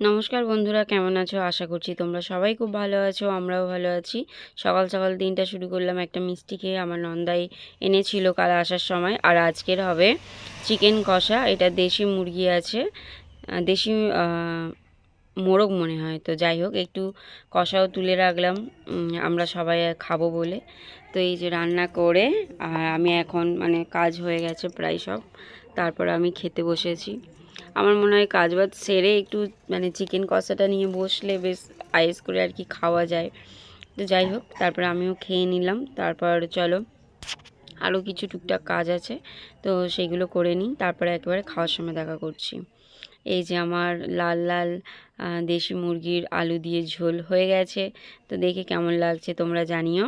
নমস্কার বন্ধুরা, কেমন আছো? আশা করছি তোমরা সবাই খুব ভালো আছো, আমরাও ভালো আছি। সকাল সকাল দিনটা শুরু করলাম একটা মিষ্টি খেয়ে, আমার নন্দাই এনেছিল কাল আসার সময়। আর আজকের হবে চিকেন কষা, এটা দেশি মুরগি আছে। দেশি মোরগ মনে হয়। তো যাই হোক, একটু কষাও তুলে রাখলাম। আমরা সবাই খাব বলে। তো এই যে রান্না করে, আর আমি এখন মানে কাজ হয়ে গেছে প্রায় সব। তারপর আমি খেতে বসেছি। আমার মনে হয় কাজ বাজ সেরে একটু মানে চিকেন কষাটা নিয়ে বসলে বেশ আয়েস করে আর কি খাওয়া যায়। তো যাই হোক, তারপরে আমিও খেয়ে নিলাম। তারপর চলো আরও কিছু টুকটাক কাজ আছে, তো সেইগুলো করে নিই। তারপরে একেবারে খাওয়ার সময় দেখা করছি। এই যে আমার লাল লাল দেশি মুরগির আলু দিয়ে ঝোল হয়ে গেছে। তো দেখে কেমন লাগছে তোমরা জানিও।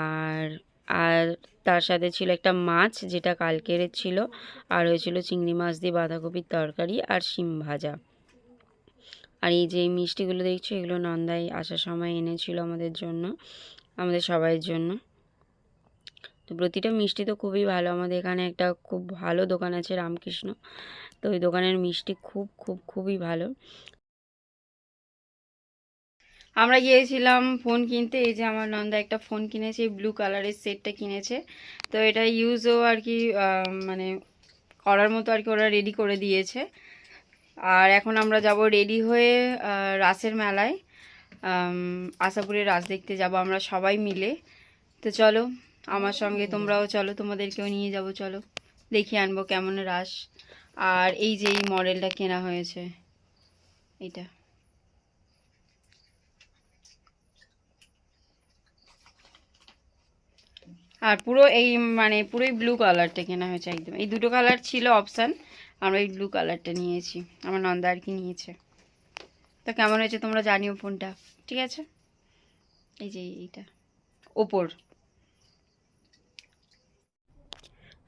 আর আর তার সাথে ছিল একটা মাছ যেটা কালকের ছিল, আর হয়েছিল চিংড়ি মাছ দিয়ে বাঁধাকপির তরকারি আর শিম ভাজা। আর এই যে মিষ্টিগুলো দেখছ, এগুলো নন্দাই আসার সময় এনেছিল আমাদের জন্য, আমাদের সবাইয়ের জন্য। তো প্রতিটা মিষ্টি তো খুবই ভালো। আমাদের এখানে একটা খুব ভালো দোকান আছে রামকৃষ্ণ। তো ওই দোকানের মিষ্টি খুব খুব, খুবই ভালো। আমরা গিয়েছিলাম ফোন কিনতে এই যে আমার নন্দা একটা ফোন কিনেছে ব্লু কালারের সেটটা কিনেছে। তো এটা ইউজও আর কি মানে করার মতো আর কি ওরা রেডি করে দিয়েছে। আর এখন আমরা যাব রেডি হয়ে রাসের মেলায়। আম, আশাপুরের রাস দেখতে যাব আমরা সবাই মিলে। তো চলো আমার সঙ্গে তোমরাও চলো তোমাদেরকেও নিয়ে যাব চলো। দেখিয়ে আনব কেমন রাস। আর এই যে এই মডেলটা কেনা হয়েছে এটা। আর পুরো এই মানে পুরোই ব্লু কালারটা কেনা হয়েছে একদম। এই দুটো কালার ছিল অপশান আমরা এই ব্লু কালারটা নিয়েছি। আমার নন্দা আর কি নিয়েছে। তো কেমন হয়েছে তোমরা জানিও ফোনটা ঠিক আছে? এই যে এইটা, ওপর।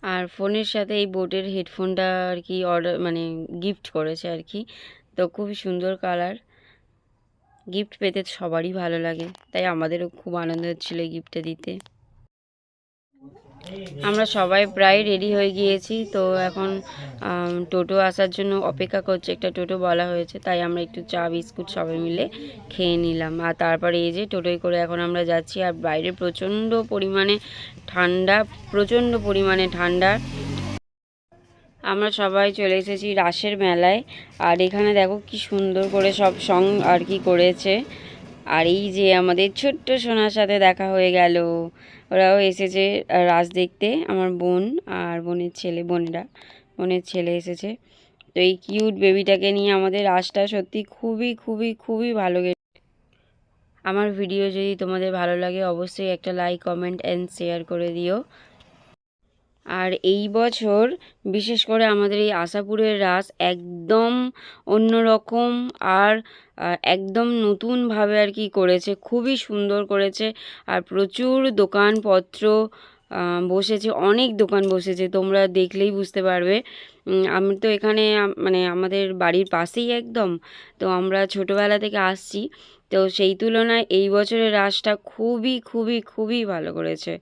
আর ফোনের সাথে এই বোটের হেডফোনটা আর কি অর্ডার মানে গিফট করেছে আর কি। তো খুবই সুন্দর কালার গিফট পেতে সবারই ভালো লাগে। তাই আমাদেরও খুব আনন্দ হচ্ছিল গিফটটা দিতে। আমরা সবাই প্রায় রেডি হয়ে গিয়েছি, তো এখন টোটো আসার জন্য অপেক্ষা করছে, একটা টোটো বলা হয়েছে, তাই আমরা একটু চা, বিস্কুট সবাই মিলে খেয়ে নিলাম। আর তারপরে এই যে টোটোয় করে এখন আমরা যাচ্ছি, আর বাইরে প্রচণ্ড পরিমাণে ঠান্ডা, প্রচণ্ড পরিমাণে ঠান্ডা। আমরা সবাই চলে এসেছি রাসের মেলায়, আর এখানে দেখো কি সুন্দর করে সব সং আর কি করেছে। আর এই যে আমাদের ছোট্ট সোনার সাথে দেখা হয়ে গেল। ওরাও এসেছে রাস দেখতে, আমার বোন আর বোনের ছেলে, বোনেরা। বোনের ছেলে এসেছে। তো এই কিউট বেবিটাকে নিয়ে আমাদের রাসটা সত্যি খুবই খুবই খুবই ভালো গে আমার ভিডিও যদি তোমাদের ভালো লাগে, অবশ্যই একটা লাইক কমেন্ট অ্যান্ড শেয়ার করে দিও। আর এই বছর বিশেষ করে আমাদের এই আশাপুরের রাস একদম অন্যরকম আর একদম নতুনভাবে আর কি করেছে, খুবই সুন্দর করেছে। আর প্রচুর দোকানপত্র বসেছে, অনেক দোকান বসেছে, তোমরা দেখলেই বুঝতে পারবে। আমি তো এখানে মানে আমাদের বাড়ির পাশেই একদম, তো আমরা ছোটোবেলা থেকে আসছি। তো সেই তুলনায় এই বছরের রাসটা খুবই খুবই খুবই ভালো করেছে।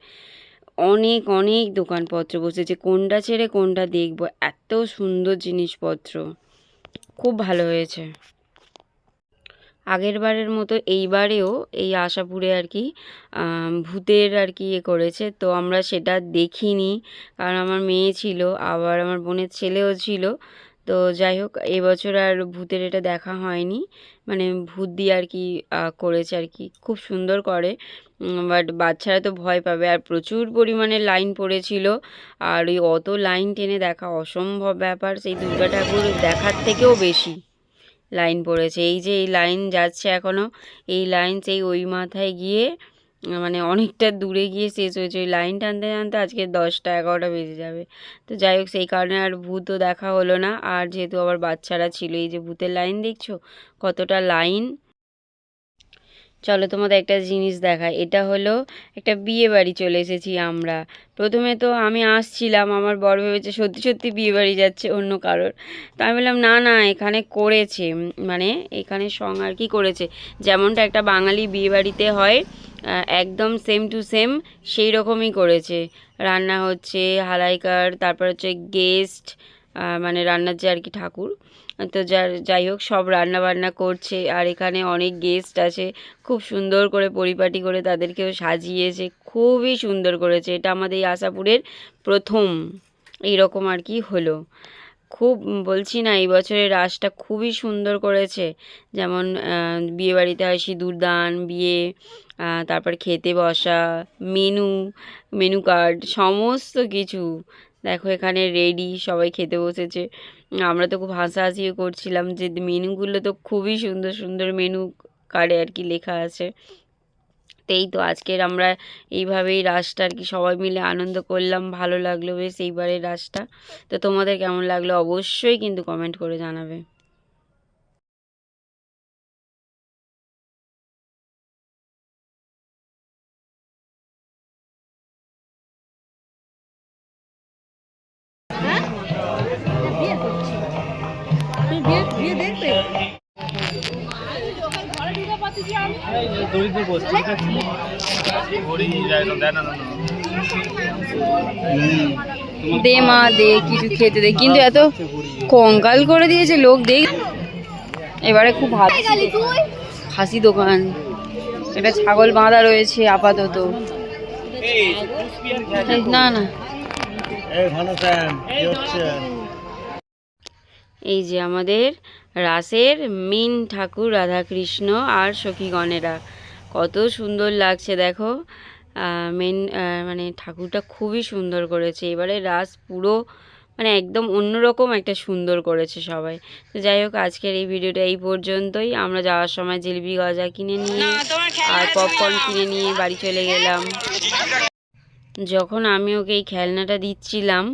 অনেক অনেক দোকানপত্র বসেছে কোনটা ছেড়ে কোনটা দেখব। এত সুন্দর জিনিসপত্র। খুব ভালো হয়েছে। আগের বারের মতো এইবারেও এই আশাপুরে আর কি ভূতের আর কি ইয়ে করেছে। তো আমরা সেটা দেখিনি। কারণ আমার মেয়ে ছিল, আবার আমার বোনের ছেলেও ছিল। তো যাই হোক, এবছর আর ভূতের এটা দেখা হয়নি। মানে ভূত দিয়ে আর কি করেছে আর কি। খুব সুন্দর করে। বাট বাচ্চারা তো ভয় পাবে। আর প্রচুর পরিমাণে লাইন পড়েছিল। আর ওই অত লাইন টেনে দেখা অসম্ভব ব্যাপার। সেই দুর্গা ঠাকুর দেখার থেকেও বেশি লাইন পড়েছে। এই যে এই লাইন যাচ্ছে এখনও, এই লাইন সেই ওই মাথায় গিয়ে মানে অনেকটা দূরে গিয়ে শেষ হয়েছে। ওই লাইন টানতে টানতে আজকে দশটা এগারোটা বেজে যাবে। তো যাই হোক, সেই কারণে আর ভূতও দেখা হলো না। আর যেহেতু আবার বাচ্চারা ছিল, এই যে ভূতের লাইন দেখছ? কতটা লাইন চলো তোমাদের একটা জিনিস দেখাই। এটা হলো একটা বিয়ে বাড়ি চলে এসেছি আমরা। প্রথমে তো আমি আসছিলাম, আমার বর ভেবেছে সত্যি সত্যি বিয়ে বাড়ি যাচ্ছে অন্য কারোর। তো আমি বললাম, না না, এখানে করেছে। মানে এখানে সং আর কি করেছে? যেমনটা একটা বাঙালি বিয়ে বাড়িতে হয় একদম সেম টু সেম সেই রকমই করেছে। রান্না হচ্ছে, হালাইকার, তারপর হচ্ছে গেস্ট মানে রান্নার যে আর কি ঠাকুর। তো যার, যাই হোক, সব রান্না বান্না করছে আর এখানে অনেক গেস্ট আছে। খুব সুন্দর করে পরিপাটি করে তাদেরকেও সাজিয়েছে। খুবই সুন্দর করেছে। এটা আমাদের এই আশাপুরের প্রথম। এইরকম আর কি হলো। খুব, বলছি না, এই বছরের রাসটা খুবই সুন্দর করেছে। যেমন বিয়েবাড়িতে হয় সিঁদুর দান বিয়ে তারপর খেতে বসা, মেনু মেনু কার্ড, সমস্ত কিছু। দেখো এখানে রেডি সবাই খেতে বসেছে। আমরা তো খুব হাসাহাসি করছিলাম যে মেনুগুলো তো খুবই সুন্দর সুন্দর মেনু কার্ডে আর কি লেখা আছে। তেই তো আজকের আমরা এইভাবেই রাসটা আর কি সবাই মিলে আনন্দ করলাম, ভালো লাগল বেশ এইবারের রাসটা। তো তোমাদের কেমন লাগল অবশ্যই কিন্তু কমেন্ট করে জানাবে। দে মা দে কিছু খেতে দে। কিন্তু এত কঙ্কাল করে দিয়েছে লোক দেখ। এবারে খুব ভালো খাসি দোকান। এটা ছাগল বাঁধা রয়েছে আপাতত। এই, না না। এই যে আমাদের রাসের মেন ঠাকুর রাধাকৃষ্ণ আর সখীগণেরা। কত সুন্দর লাগছে দেখো। মেন মানে ঠাকুরটা খুবই সুন্দর করেছে। এবারে রাস পুরো মানে একদম অন্যরকম একটা সুন্দর করেছে সবাই। তো যাই হোক আজকের এই ভিডিওটা এই পর্যন্তই। আমরা যাওয়ার সময় জিলিপি গজা কিনে নিয়ে আর পপকর্ন কিনে নিয়ে বাড়ি চলে গেলাম। যখন আমি ওকে এই খেলনাটা দিচ্ছিলাম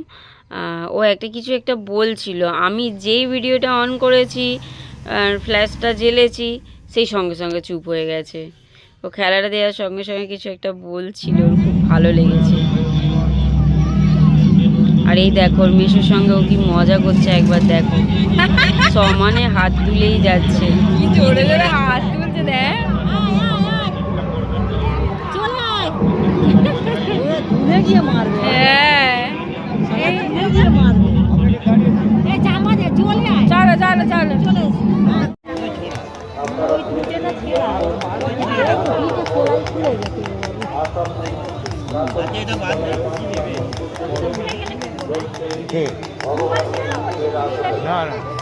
ও একটা কিছু একটা বলছিল। আমি যেই ভিডিওটা অন করেছি ফ্ল্যাশটা জ্বেলেছি সেই সঙ্গে সঙ্গে চুপ হয়ে গেছে। ও খেলাটা দেওয়ার সঙ্গে সঙ্গে কিছু একটা বলছিল ওর খুব ভালো লেগেছে। আর এই দেখো ওর সঙ্গে ও কি মজা করছে একবার দেখো। সমানে হাত তুলেই যাচ্ছে। কি জোরে জোরে হাত তুলছে দেখ। হ্যাঁ। চলো চলো চলো না না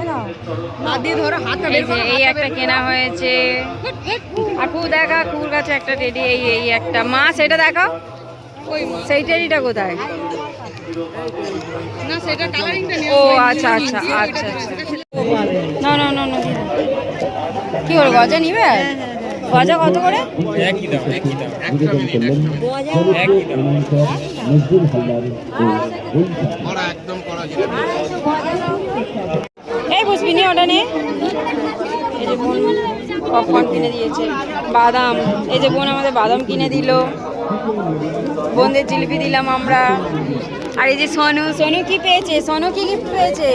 এই যে এই একটা কেনা হয়েছে। আর কু দেখা কুর কাছে একটা টেডি এই এই একটা। মা সেটা দেখাও। সেই টেডিটা কোথায়? ও আচ্ছা আচ্ছা আচ্ছা আচ্ছা। না না না না। কি হলো গজা নিবে? গজা কত করে? একই দাম একই দাম একটা মিনিট একই দাম। একদম করা এই বুঝবি নি ওটা নিয়ে এই যে বোন পপকর্ন কিনে দিয়েছে, বাদাম। এই যে বোন আমাদের বাদাম কিনে দিল। বোনদের জিলিপি দিলাম আমরা। আর এই যে সোনু সোনু কি পেয়েছে? সোনু কি গিফট পেয়েছে?